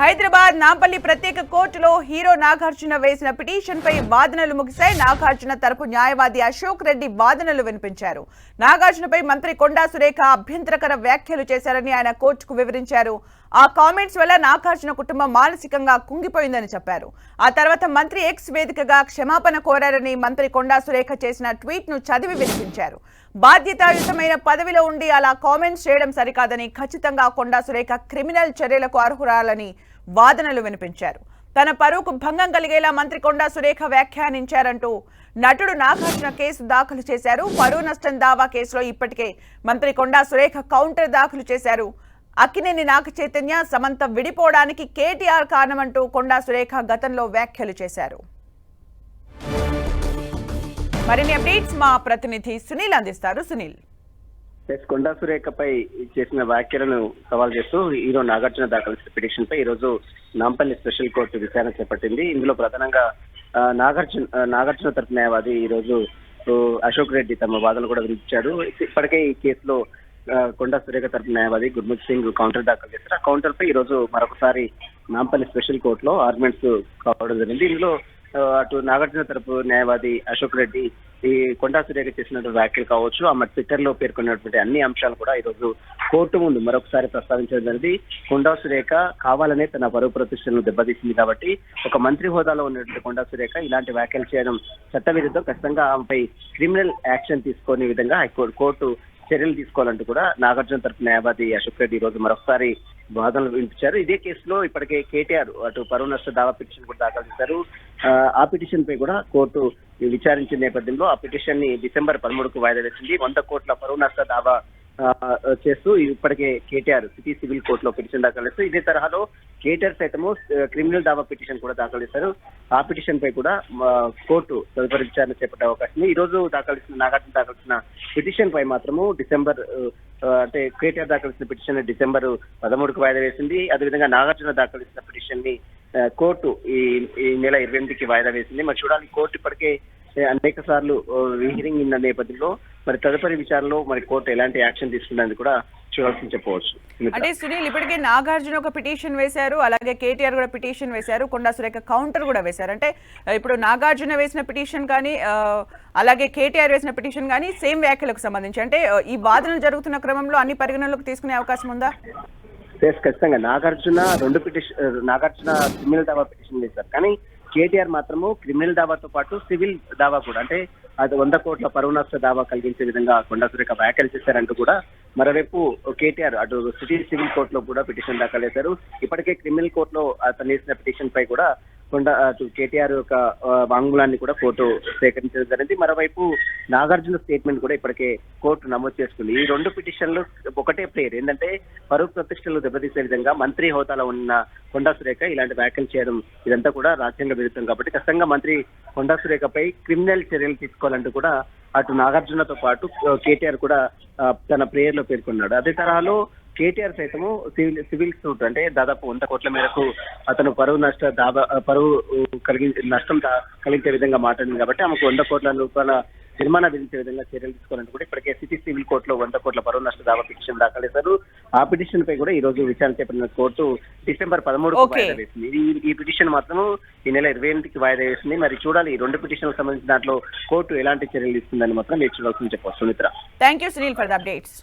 హైదరాబాద్ నాంపల్లి ప్రత్యేక కోర్టులో హీరో నాగార్జున వేసిన పిటిషన్పై వాదనలు ముగిశాయి. నాగార్జున తరపు న్యాయవాది అశోక్ రెడ్డి వాదనలు వినిపించారు. నాగార్జునపై మంత్రి కొండా సురేఖ అభ్యంతరకర వ్యాఖ్యలు చేశారని ఆయన కోర్టుకు వివరించారు. ఆ కామెంట్స్ వల్ల నాగార్జున కుటుంబం మానసికంగా కుంగిపోయిందని చెప్పారు. ఆ తర్వాత మంత్రి ఎక్స్ వేదికగా క్షమాపణ కోరారని మంత్రి కొండా సురేఖ చేసిన ట్వీట్ను చదివి వినిపించారు. బాధ్యతాయుతమైన పదవిలో ఉండి అలా కామెంట్స్ చేయడం సరికాదని ఖచ్చితంగా కొండా సురేఖ క్రిమినల్ చర్యలకు అర్హురాలని వాదనలు వినిపించారు. తన పరువుకు భంగం కలిగేలా మంత్రి కొండా సురేఖ వ్యాఖ్యానించారంటూ నటుడు నాగార్జున కేసు దాఖలు చేశారు. పరువు నష్టం దావా కేసులో ఇప్పటికే మంత్రి కొండా సురేఖ కౌంటర్ దాఖలు చేశారు. అక్కినేని నాగ చైతన్య సమంత విడిపోవడానికి కేటీఆర్ కారణమంటూ కొండా సురేఖ గతంలో వ్యాఖ్యలు చేశారు. మరిన్ని అప్డేట్స్ మా ప్రతినిధి సునీల్ అందిస్తారు. సునీల్. ఎస్ కొండా సురేఖపై చేసిన వ్యాఖ్యలను సవాల్ చేస్తూ హీరో నాగార్జున దాఖలు చేసిన పిటిషన్ పై ఈ రోజు నాంపల్లి స్పెషల్ కోర్టు విచారణ చేపట్టింది. ఇందులో ప్రధానంగా నాగార్జున నాగార్జున తరపు న్యాయవాది ఈ రోజు అశోక్ రెడ్డి తమ వాదనలు కూడా వినిపించాడు. ఇప్పటికే ఈ కేసులో కొండా సురేఖ తరపు న్యాయవాది గుర్ముఖ్ సింగ్ కౌంటర్ దాఖలు చేశారు. ఆ కౌంటర్ పై ఈ రోజు మరొకసారి నాంపల్లి స్పెషల్ కోర్టులో ఆర్గ్యుమెంట్స్ కావడం జరిగింది. ఇందులో అటు నాగార్జున తరపు న్యాయవాది అశోక్ రెడ్డి ఈ కొండా సురేఖ చేసినటువంటి వ్యాఖ్యలు కావచ్చు ఆమె ట్విట్టర్లో పేర్కొన్నటువంటి అన్ని అంశాలు కూడా ఈ రోజు కోర్టు ముందు మరొకసారి ప్రస్తావించడం జరిగింది. కొండా సురేఖ కావాలనే తన పరువు ప్రతిష్టలను దెబ్బతీసింది కాబట్టి ఒక మంత్రి హోదాలో ఉన్నటువంటి కొండా సురేఖ ఇలాంటి వ్యాఖ్యలు చేయడం చట్టవిరుద్ధం. ఖచ్చితంగా ఆమెపై క్రిమినల్ యాక్షన్ తీసుకునే విధంగా హైకోర్టు కోర్టు చర్యలు తీసుకోవాలంటూ కూడా నాగార్జున తరపు న్యాయవాది అశోక్ రెడ్డి ఈ రోజు మరొకసారి వాదనలు వినిపించారు. ఇదే కేసులో ఇప్పటికే కేటీఆర్ అటు పరువు నష్ట దావా పిటిషన్ కూడా దాఖలు చేశారు. ఆ, పిటిషన్ పై కూడా కోర్టు విచారించిన నేపథ్యంలో ఆ పిటిషన్ని డిసెంబర్ పదమూడుకు వాయిదా వేసింది. వంద కోట్ల పరువు నష్ట దావా చేస్తూ ఇప్పటికే కేటీఆర్ సిటీ సివిల్ కోర్టులో పిటిషన్ దాఖలు చేస్తూ ఇదే తరహాలో కేటీఆర్ సైతము క్రిమినల్ దావా పిటిషన్ కూడా దాఖలు చేశారు. ఆ పిటిషన్ పై కూడా కోర్టు తదుపరి విచారణ చేపట్టే అవకాశం ఈ రోజు దాఖలు చేసిన నాగార్జున దాఖలు చేసిన పిటిషన్ పై మాత్రము డిసెంబర్ అంటే కేటీఆర్ దాఖలు చేసిన పిటిషన్ డిసెంబర్ పదమూడుకు వాయిదా వేసింది. అదేవిధంగా నాగార్జున దాఖలు చేసిన పిటిషన్ని కోర్టు ఈ ఈ నెల ఇరవై ఎనిమిదికి వాయిదా వేసింది. మరి చూడాలి కోర్టు ఇప్పటికే అనేక సార్లు హియరింగ్ ఉన్న నేపథ్యంలో మరి తదుపరి విచారణలో మరి కోర్టు ఎలాంటి యాక్షన్ తీసుకున్నది కూడా చెప్పవచ్చు అంటే సునీల్ ఇప్పటికే నాగార్జున ఒక పిటిషన్ వేశారు అలాగే కేటీఆర్ కూడా పిటిషన్ వేశారు కొండా సురేఖ కౌంటర్ కూడా వేశారు. అంటే ఇప్పుడు నాగార్జున వేసిన పిటిషన్ కానీ అలాగే కేటీఆర్ వేసిన పిటిషన్ కానీ సేమ్ వ్యాఖ్యలకు సంబంధించి అంటే ఈ వాదనలు జరుగుతున్న క్రమంలో అన్ని పరిగణనలోకి తీసుకునే అవకాశం ఉందా? ఖచ్చితంగా. నాగార్జున రెండు పిటిషన్ నాగార్జున క్రిమినల్ దావా పిటిషన్ వేశారు. కానీ కేటీఆర్ మాత్రము క్రిమినల్ దావాతో పాటు సివిల్ దావా కూడా అంటే అది వంద కోట్ల పరువు నష్ట దావా కలిగించే విధంగా కొండా సురేఖ వ్యాఖ్యలు చేశారంటూ కూడా మరోవైపు కేటీఆర్ అటు సిటీ సివిల్ కోర్టులో కూడా పిటిషన్ దాఖలు చేశారు. ఇప్పటికే క్రిమినల్ కోర్టులో అతను వేసిన పిటిషన్ పై కూడా కొండ అటు కేటీఆర్ యొక్క వాంగ్మూలాన్ని కూడా కోర్టు సేకరించడం జరిగింది. మరోవైపు నాగార్జున స్టేట్మెంట్ కూడా ఇప్పటికే కోర్టు నమోదు చేసుకుంది. ఈ రెండు పిటిషన్లు ఒకటే ప్రేయర్ ఏంటంటే పరువు ప్రతిష్టలు దెబ్బతీసే విధంగా మంత్రి హోదాలో ఉన్న కొండా సురేఖ ఇలాంటి వ్యాఖ్యలు చేయడం ఇదంతా కూడా రాజ్యాంగ విరుద్ధం కాబట్టి ఖచ్చితంగా మంత్రి కొండా సురేఖపై క్రిమినల్ చర్యలు తీసుకోవాలంటూ కూడా అటు నాగార్జునతో పాటు కేటీఆర్ కూడా తన ప్రేయర్లో పేర్కొన్నాడు. అదే తరహాలో కేటీఆర్ సైతము సివిల్ సివిల్ సూట్ అంటే దాదాపు వంద కోట్ల మేరకు అతను పరువు నష్ట దాబా పరువు కలిగి నష్టం కలిగించే విధంగా మాట్లాడింది కాబట్టి ఆమెకు వంద కోట్ల రూపాయల జరిమానా విధించే విధంగా చర్యలు తీసుకోవాలంటే కూడా ఇప్పటికే సిటీ సివిల్ కోర్టులో వంద కోట్ల పరువు నష్ట దావా పిటిషన్ దాఖలు చేశారు. ఆ పిటిషన్ పై కూడా ఈ రోజు విచారణ చేపట్టిన కోర్టు డిసెంబర్ పదమూడు Okay. వాయిదా వేసింది. ఈ- పిటిషన్ మాత్రం ఈ నెల ఇరవై ఎనిమిదికి వాయిదా వేసింది. మరి చూడాలి ఈ రెండు పిటిషన్లకు సంబంధించిన దాంట్లో కోర్టు ఎలాంటి చర్యలు తీసుకుందని మాత్రం వేచి చూడాల్సింది చెప్పవచ్చు. Sumitra thank you Sunil for the updates